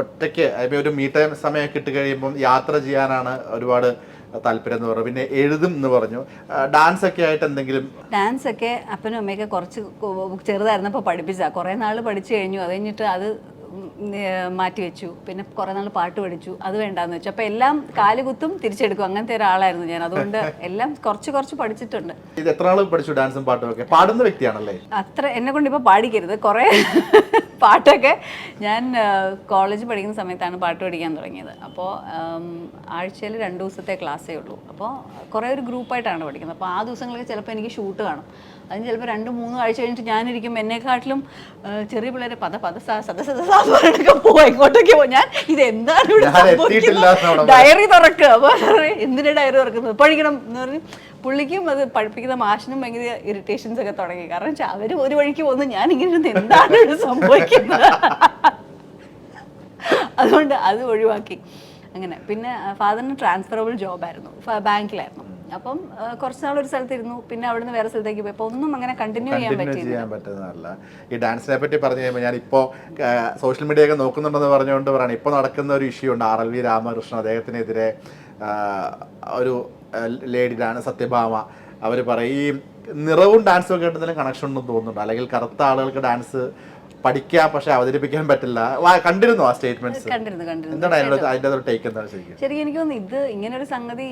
ഒറ്റയ്ക്ക് ഇപ്പൊ ഒരു മീ ടൈം സമയം കിട്ടിക്കഴിയുമ്പം യാത്ര ചെയ്യാനാണ് ഒരുപാട് താല്പര്യം എന്ന് പറഞ്ഞു. പിന്നെ എഴുതും എന്ന് പറഞ്ഞു. ഡാൻസ് ഒക്കെ ആയിട്ട് എന്തെങ്കിലും? ഡാൻസ് ഒക്കെ അപ്പനും അമ്മയൊക്കെ കുറച്ച് ചെറുതായിരുന്നപ്പോൾ പഠിപ്പിച്ചാ കുറേ നാൾ പഠിച്ചു കഴിഞ്ഞു. അത് കഴിഞ്ഞിട്ട് അത് മാറ്റി വെച്ചു. പിന്നെ കുറേ നാൾ പാട്ട് പഠിച്ചു. അത് വേണ്ടാന്ന് വെച്ചു. അപ്പോൾ എല്ലാം കാലുകുത്തും തിരിച്ചെടുക്കും. അങ്ങനത്തെ ഒരാളായിരുന്നു ഞാൻ. അതുകൊണ്ട് എല്ലാം കുറച്ച് കുറച്ച് പഠിച്ചിട്ടുണ്ട്. ഇത് എത്ര നാൾ പഠിച്ചു ഡാൻസും പാട്ടും ഒക്കെ പാടുന്ന വ്യക്തിയാണല്ലേ? അത്ര എന്നെ കൊണ്ട് ഇപ്പൊ പാടിക്കരുത്. കുറേ പാട്ടൊക്കെ ഞാൻ കോളേജ് പഠിക്കുന്ന സമയത്താണ് പാട്ട് പഠിക്കാൻ തുടങ്ങിയത്. അപ്പോൾ ആഴ്ചയിൽ രണ്ട് ദിവസത്തെ ക്ലാസ്സേ ഉള്ളൂ. അപ്പോൾ കുറേ ഒരു ഗ്രൂപ്പായിട്ടാണ് പഠിക്കുന്നത്. അപ്പോൾ ആ ദിവസങ്ങളൊക്കെ ചിലപ്പോൾ എനിക്ക് ഷൂട്ട് കാണും. അതിന് ചിലപ്പോൾ രണ്ട് മൂന്ന് ആഴ്ച കഴിഞ്ഞിട്ട് ഞാനിരിക്കും എന്നെക്കാട്ടിലും ചെറിയ പിള്ളേരെ പത പത സദ സദ സ പോവാ. ഇങ്ങോട്ടൊക്കെ പോകും ഞാൻ ഇത് എന്താണ് ഇവിടെ ഡയറി തുറക്കുക അപ്പോൾ എന്തിനാണ് ഡയറി തുറക്കുന്നത്? പഠിക്കണം എന്ന് പറഞ്ഞ് പുള്ളിക്കും അത് പഠിപ്പിക്കുന്ന മാഷിനും ഭയങ്കര ഇറിറ്റേഷൻസ് ഒക്കെ തുടങ്ങി. കാരണം വെച്ചാൽ അവർ ഒരു വഴിക്ക് പോകുന്നു ഞാൻ ഇങ്ങനെ എന്താണ് സംഭവിക്കുന്നത്? അതുകൊണ്ട് അത് ഒഴിവാക്കി. അങ്ങനെ. പിന്നെ ഫാദറിന് ട്രാൻസ്ഫറബിൾ ജോബായിരുന്നു ബാങ്കിലായിരുന്നു. അപ്പം കുറച്ച് നാൾ ഒരു സ്ഥലത്തിരുന്നു. പിന്നെ അവിടുന്ന് വേറെ സ്ഥലത്തേക്ക് പോയി. അപ്പോൾ ഒന്നും അങ്ങനെ കണ്ടിന്യൂ ചെയ്യാൻ ചെയ്യാൻ പറ്റുന്നതല്ല. ഈ ഡാൻസിനെ പറ്റി പറഞ്ഞു കഴിയുമ്പോൾ ഞാൻ ഇപ്പോൾ സോഷ്യൽ മീഡിയ ഒക്കെ നോക്കുന്നുണ്ടെന്ന് പറഞ്ഞുകൊണ്ട് പറയണം. ഇപ്പോൾ നടക്കുന്ന ഒരു ഇഷ്യൂ ഉണ്ട്. ആർ എൽ വി രാമകൃഷ്ണൻ അദ്ദേഹത്തിനെതിരെ ഒരു ലേഡിയാണ് സത്യഭാമ. അവർ പറയും ഈ നിറവും ഡാൻസും ഒക്കെ എന്തെങ്കിലും കണക്ഷൻ ഉണ്ടെന്ന് തോന്നുന്നുണ്ട്. അല്ലെങ്കിൽ കറുത്ത ആളുകൾക്ക് ഡാൻസ് പഠിക്കാം പക്ഷെ അവതരിപ്പിക്കാൻ പറ്റില്ല. കണ്ടിരുന്നു ആ സ്റ്റേറ്റ്മെന്റ്സ് എന്താണ് ഒരു ടേക്ക് എന്താണ് ശരിക്കും? ശരിക്കും എനിക്ക് തോന്നുന്നു ഇത് ഇങ്ങനെ ഒരു സംഗതി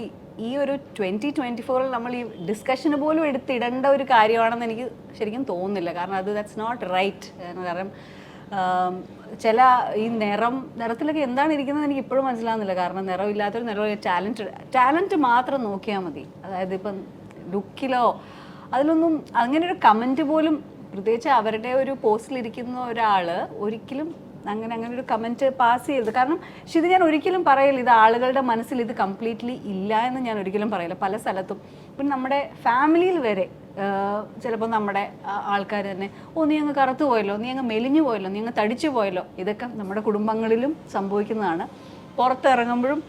ഈ ഒരു ട്വന്റി ട്വന്റി ഫോറിൽ നമ്മൾ ഈ ഡിസ്കഷന് പോലും എടുത്തിടേണ്ട ഒരു കാര്യമാണെന്ന് എനിക്ക് ശരിക്കും തോന്നുന്നില്ല. കാരണം അത് ദാറ്റ്സ് നോട്ട് റൈറ്റ് കാരണം ചില ഈ നിറം നിറത്തിലൊക്കെ എന്താണ് ഇരിക്കുന്നത് എനിക്ക് ഇപ്പോഴും മനസ്സിലാവുന്നില്ല. കാരണം നിറമില്ലാത്തൊരു നിറം ടാലന്റ് ടാലന്റ് മാത്രം നോക്കിയാൽ മതി. അതായത് ഇപ്പം ലുക്കിലോ അതിലൊന്നും അങ്ങനെ ഒരു കമന്റ് പോലും പ്രത്യേകിച്ച് അവരുടെ ഒരു പോസ്റ്റിലിരിക്കുന്ന ഒരാൾ ഒരിക്കലും അങ്ങനെ അങ്ങനെ ഒരു കമന്റ് പാസ് ചെയ്യരുത്. കാരണം പക്ഷെ ഇത് ഞാൻ ഒരിക്കലും പറയില്ല ഇത് ആളുകളുടെ മനസ്സിൽ ഇത് കംപ്ലീറ്റ്ലി ഇല്ല എന്ന് ഞാൻ ഒരിക്കലും പറയില്ല പല സ്ഥലത്തും. ഇപ്പം നമ്മുടെ ഫാമിലിയിൽ വരെ ചിലപ്പോൾ നമ്മുടെ ആൾക്കാർ തന്നെ ഓ നീ അങ്ങ് കറുത്തു പോയല്ലോ നീ അങ്ങ് മെലിഞ്ഞു പോയല്ലോ നീ അങ്ങ് തടിച്ചു പോയല്ലോ. ഇതൊക്കെ നമ്മുടെ കുടുംബങ്ങളിലും സംഭവിക്കുന്നതാണ്. പുറത്തിറങ്ങുമ്പോഴും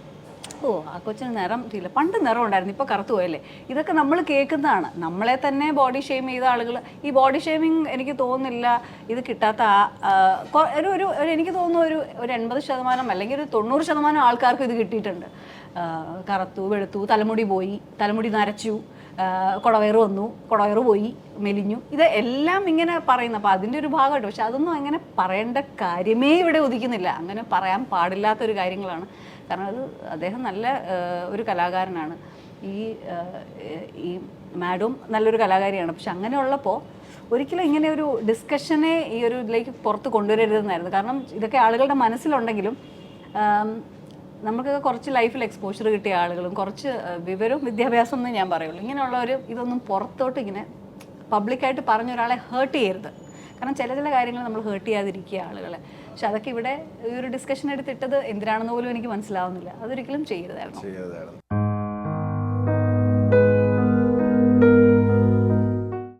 ഓ ആ കൊച്ചിന് നിറം ഇല്ല പണ്ട് നിറം ഉണ്ടായിരുന്നു ഇപ്പോൾ കറുത്തു പോയല്ലേ. ഇതൊക്കെ നമ്മൾ കേൾക്കുന്നതാണ്. നമ്മളെ തന്നെ ബോഡി ഷെയിം ചെയ്ത ആളുകൾ ഈ ബോഡി ഷെയിമിങ് എനിക്ക് തോന്നുന്നില്ല ഇത് കിട്ടാത്ത ഒരു ഒരു എനിക്ക് തോന്നുന്നു ഒരു ഒരു എൺപത് ശതമാനം അല്ലെങ്കിൽ ഒരു തൊണ്ണൂറ് ശതമാനം ആൾക്കാർക്ക് ഇത് കിട്ടിയിട്ടുണ്ട്. കറുത്തു വെളുത്തു തലമുടി പോയി തലമുടി നരച്ചു കുടവയറ് വന്നു കുടവയറ് പോയി മെലിഞ്ഞു. ഇത് എല്ലാം ഇങ്ങനെ പറയുന്നു അപ്പോൾ അതിന്റെ ഒരു ഭാഗമായിട്ട് പക്ഷെ അതൊന്നും അങ്ങനെ പറയേണ്ട കാര്യമേ ഇവിടെ ഉദിക്കുന്നില്ല. അങ്ങനെ പറയാൻ പാടില്ലാത്ത ഒരു കാര്യങ്ങളാണ്. കാരണം അത് അദ്ദേഹം നല്ല ഒരു കലാകാരനാണ്. ഈ ഈ മാഡും നല്ലൊരു കലാകാരിയാണ്. പക്ഷെ അങ്ങനെ ഉള്ളപ്പോൾ ഒരിക്കലും ഇങ്ങനെ ഒരു ഡിസ്കഷനെ ഈ ഒരു ഇതിലേക്ക് പുറത്ത് കൊണ്ടുവരരുതെന്നായിരുന്നു. കാരണം ഇതൊക്കെ ആളുകളുടെ മനസ്സിലുണ്ടെങ്കിലും നമുക്കൊക്കെ കുറച്ച് ലൈഫിൽ എക്സ്പോഷർ കിട്ടിയ ആളുകളും കുറച്ച് വിവരവും വിദ്യാഭ്യാസം എന്ന് ഞാൻ പറയുള്ളൂ. ഇങ്ങനെയുള്ള ഒരു ഇതൊന്നും പുറത്തോട്ട് ഇങ്ങനെ പബ്ലിക്കായിട്ട് പറഞ്ഞ ഒരാളെ ഹേർട്ട് ചെയ്യരുത്. കാരണം ചില ചില കാര്യങ്ങൾ നമ്മൾ ഹേർട്ട് ചെയ്യാതിരിക്കുക ആളുകളെ. പക്ഷെ അതൊക്കെ ഇവിടെ ഈ ഒരു ഡിസ്കഷൻ എടുത്തിട്ടത് എന്തിനാണെന്ന് പോലും എനിക്ക് മനസ്സിലാവുന്നില്ല. അതൊരിക്കലും ചെയ്യരുതായിരുന്നു.